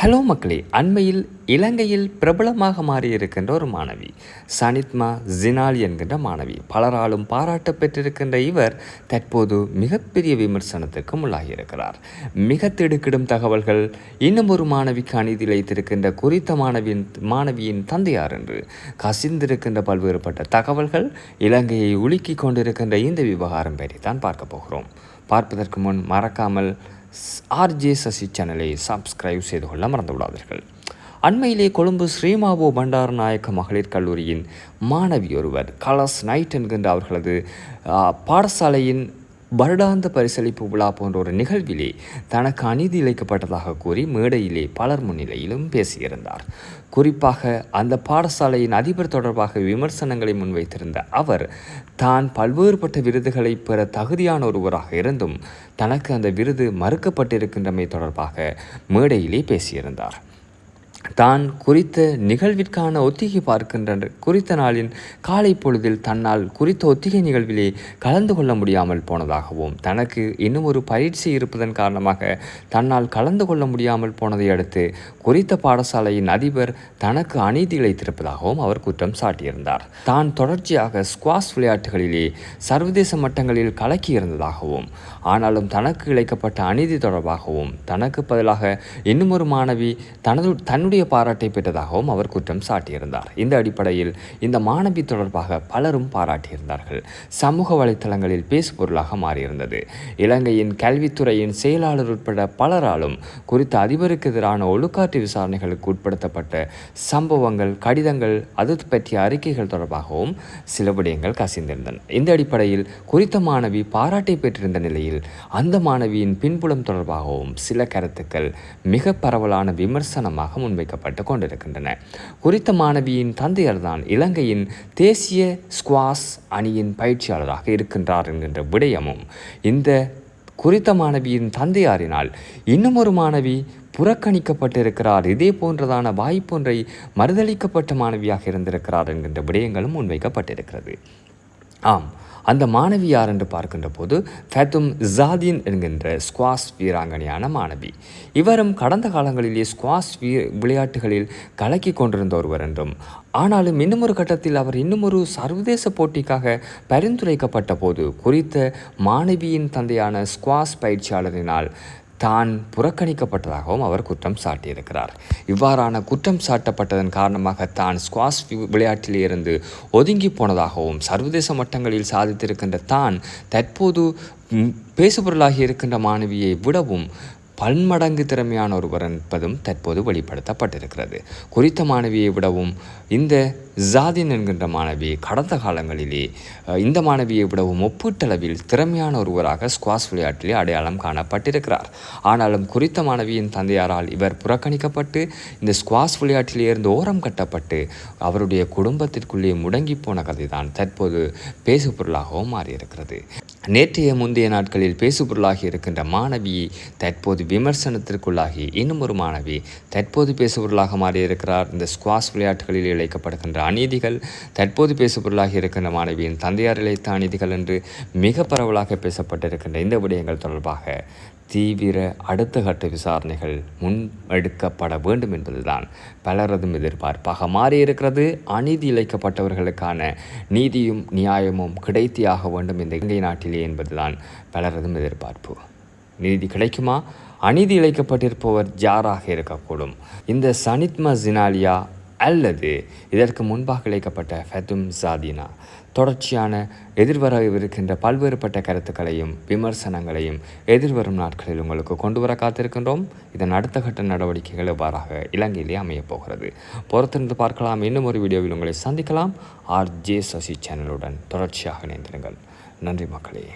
Hello மக்களே அண்மையில் இலங்கையில் பிரபலமாக மாறியிருக்கின்ற ஒரு மாணவி சனித்மா ஜினால் என்கின்ற மாணவி. பலராலும் பாராட்ட பெற்றிருக்கின்ற இவர் தற்போது மிகப்பெரிய விமர்சனத்திற்கும் உள்ளாகியிருக்கிறார். மிக திடுக்கிடும் தகவல்கள் இன்னும் ஒரு மாணவிக்கு அநீதி இழைத்திருக்கின்ற குறித்த மாணவியின் மாணவியின் தந்தையார் என்று கசிந்திருக்கின்ற பல்வேறுபட்ட தகவல்கள் இலங்கையை உலுக்கி கொண்டிருக்கின்ற இந்த விவகாரம் பற்றி தான் பார்க்க போகிறோம். பார்ப்பதற்கு முன் மறக்காமல் ஆர்ஜே சசி சேனலை சப்ஸ்கிரைப் செய்து கொள்ள மறந்துவிடாதீர்கள். அண்மையிலே கொழும்பு ஸ்ரீமாவோ பண்டாரநாயக்க மகளிர் கல்லூரியின் மாணவி ஒருவர் கலஸ் நைட் என்கின்ற அவர்களது பாடசாலையின் வருடாந்த பரிசளிப்பு விழா போன்ற ஒரு நிகழ்விலே தனக்கு அநீதி இழைக்கப்பட்டதாக கூறி மேடையிலே பலர் முன்னிலையிலும் பேசியிருந்தார். குறிப்பாக அந்த பாடசாலையின் அதிபர் தொடர்பாக விமர்சனங்களை முன்வைத்திருந்த அவர் தான் பல்வேறுபட்ட விருதுகளை பெற தகுதியான ஒருவராக இருந்தும் தனக்கு அந்த விருது மறுக்கப்பட்டிருக்கின்றமை தொடர்பாக மேடையிலே பேசியிருந்தார். தான் குறித்த நிகழ்விற்கான ஒத்திகை பார்க்கின்ற குறித்த நாளின் காலை பொழுதில் தன்னால் குறித்த ஒத்திகை நிகழ்விலே கலந்து கொள்ள முடியாமல் போனதாகவும் தனக்கு இன்னும் ஒரு பயிற்சி இருப்பதன் காரணமாக தன்னால் கலந்து கொள்ள முடியாமல் போனதை அடுத்து குறித்த பாடசாலையின் அதிபர் தனக்கு அநீதி இழைத்திருப்பதாகவும் அவர் குற்றம் சாட்டியிருந்தார். தான் தொடர்ச்சியாக ஸ்குவாஷ் விளையாட்டுகளிலே சர்வதேச மட்டங்களில் கலக்கியிருந்ததாகவும் ஆனாலும் தனக்கு இழைக்கப்பட்ட அநீதி தொடர்பாகவும் தனக்கு பதிலாக இன்னும் ஒரு மாணவி தனது தன்னுடைய தன்னுடைய பாராட்டை பெற்றதாகவும் அவர் குற்றம் சாட்டியிருந்தார். இந்த அடிப்படையில் இந்த மாணவி தொடர்பாக பலரும் பாராட்டியிருந்தார்கள். சமூக வலைத்தளங்களில் பேசுபொருளாக மாறியிருந்தது. இலங்கையின் கல்வித்துறையின் செயலாளர் உட்பட பலராலும் குறித்த அதிபருக்கு எதிரான ஒழுக்காற்று விசாரணைகளுக்கு உட்படுத்தப்பட்ட சம்பவங்கள் கடிதங்கள் அது பற்றிய அறிக்கைகள் தொடர்பாகவும் சில விடயங்கள் கசிந்திருந்தன. இந்த அடிப்படையில் குறித்த மாணவி பாராட்டை பெற்றிருந்த நிலையில் அந்த மாணவியின் பின்புலம் தொடர்பாகவும் சில கருத்துக்கள் மிக பரவலான விமர்சனமாக முன்வை வைக்கப்பட்டு கொண்டிருக்கின்றன. குறித்த மாணவியின் தந்தையர் தான் இலங்கையின் தேசிய ஸ்குவாஸ் அணியின் பயிற்சியாளராக இருக்கின்றார் என்கின்ற விடயமும் இந்த குறித்த மாணவியின் தந்தையாரினால் இன்னும் ஒரு மாணவி புறக்கணிக்கப்பட்டிருக்கிறார். இதே போன்றதான வாய்ப்பொன்றை மறுதளிக்கப்பட்ட மாணவியாக இருந்திருக்கிறார் என்கின்ற விடயங்களும் முன்வைக்கப்பட்டிருக்கிறது. ஆம். அந்த மாணவி யார் என்று பார்க்கின்ற போது ஃபேத்தும் ஜாதீன் என்கின்ற ஸ்குவாஸ் வீராங்கனையான மாணவி. இவரும் கடந்த காலங்களிலே ஸ்குவாஸ் வீ விளையாட்டுகளில் கலக்கி கொண்டிருந்த ஒருவர் என்றும் ஆனாலும் இன்னும் ஒரு கட்டத்தில் அவர் இன்னும் ஒரு சர்வதேச போட்டிக்காக பரிந்துரைக்கப்பட்ட போது குறித்த மாணவியின் தந்தையான ஸ்குவாஸ் பயிற்சியாளரினால் தான் புறக்கணிக்கப்பட்டதாகவும் அவர் குற்றம் சாட்டியிருக்கிறார். இவ்வாறான குற்றம் சாட்டப்பட்டதன் காரணமாக தான் ஸ்குவாஷ் விளையாட்டிலிருந்து ஒதுங்கி போனதாகவும் சர்வதேச மட்டங்களில் சாதித்திருக்கின்ற தான் தற்போது பேசுபொருளாகி இருக்கின்ற மாணவியை விடவும் பன்மடங்கு திறமையான ஒருவர் என்பதும் தற்போது வெளிப்படுத்தப்பட்டிருக்கிறது. குறித்த மாணவியை விடவும் இந்த ஜாதின் என்கின்ற மாணவி கடந்த காலங்களிலே இந்த மாணவியை விடவும் ஒப்பீட்டளவில் திறமையான ஒருவராக ஸ்குவாஷ் விளையாட்டிலே அடையாளம் காணப்பட்டிருக்கிறார். ஆனாலும் குறித்த மாணவியின் தந்தையாரால் இவர் புறக்கணிக்கப்பட்டு இந்த ஸ்குவாஷ் விளையாட்டிலே இருந்து ஓரம் கட்டப்பட்டு அவருடைய குடும்பத்திற்குள்ளே முடங்கி போன கதை தான் தற்போது பேசுபொருளாகவும் மாறியிருக்கிறது. நேற்றைய முந்தைய நாட்களில் பேசுபொருளாகி இருக்கின்ற மாணவி தற்போது விமர்சனத்திற்குள்ளாகி இன்னும் ஒரு மாணவி தற்போது பேசுபொருளாக மாறியிருக்கிறார். இந்த ஸ்குவாஷ் விளையாட்டுகளில் இழைக்கப்படுகின்ற அநீதிகள் தற்போது பேசுபொருளாகி இருக்கின்ற மாணவியின் தந்தையார் இழைத்த அநீதிகள் என்று மிக பரவலாக பேசப்பட்டிருக்கின்ற இந்த விடயங்கள் தொடர்பாக தீவிர அடுத்த கட்ட விசாரணைகள் முன்னெடுக்கப்பட வேண்டும் என்பதுதான் பலரதும் எதிர்பார்ப்பாக மாறியிருக்கிறது. அநீதி இழைக்கப்பட்டவர்களுக்கான நீதியும் நியாயமும் கிடைத்தியாக வேண்டும் இந்த இலங்கை நாட்டிலே என்பதுதான் பலரதும் எதிர்பார்ப்பு. நீதி கிடைக்குமா? அநீதி இழைக்கப்பட்டிருப்பவர் ஜாராக இருக்கக்கூடும். இந்த சனித்மா ஜினாலியா அல்லது இதற்கு முன்பாக இழைக்கப்பட்ட ஃபெதும் சாதினா. தொடர்ச்சியான எதிர்வரவிருக்கின்ற பல்வேறுபட்ட கருத்துக்களையும் விமர்சனங்களையும் எதிர்வரும் நாட்களில் உங்களுக்கு கொண்டு வர காத்திருக்கின்றோம். இதன் அடுத்த கட்ட நடவடிக்கைகள் இவ்வாறாக இலங்கையிலே அமையப்போகிறது பொறுத்திருந்து பார்க்கலாம். இன்னும் ஒரு வீடியோவில் உங்களை சந்திக்கலாம். ஆர் ஜே சசி சேனலுடன் தொடர்ச்சியாக இணைந்திருங்கள். நன்றி மக்களே.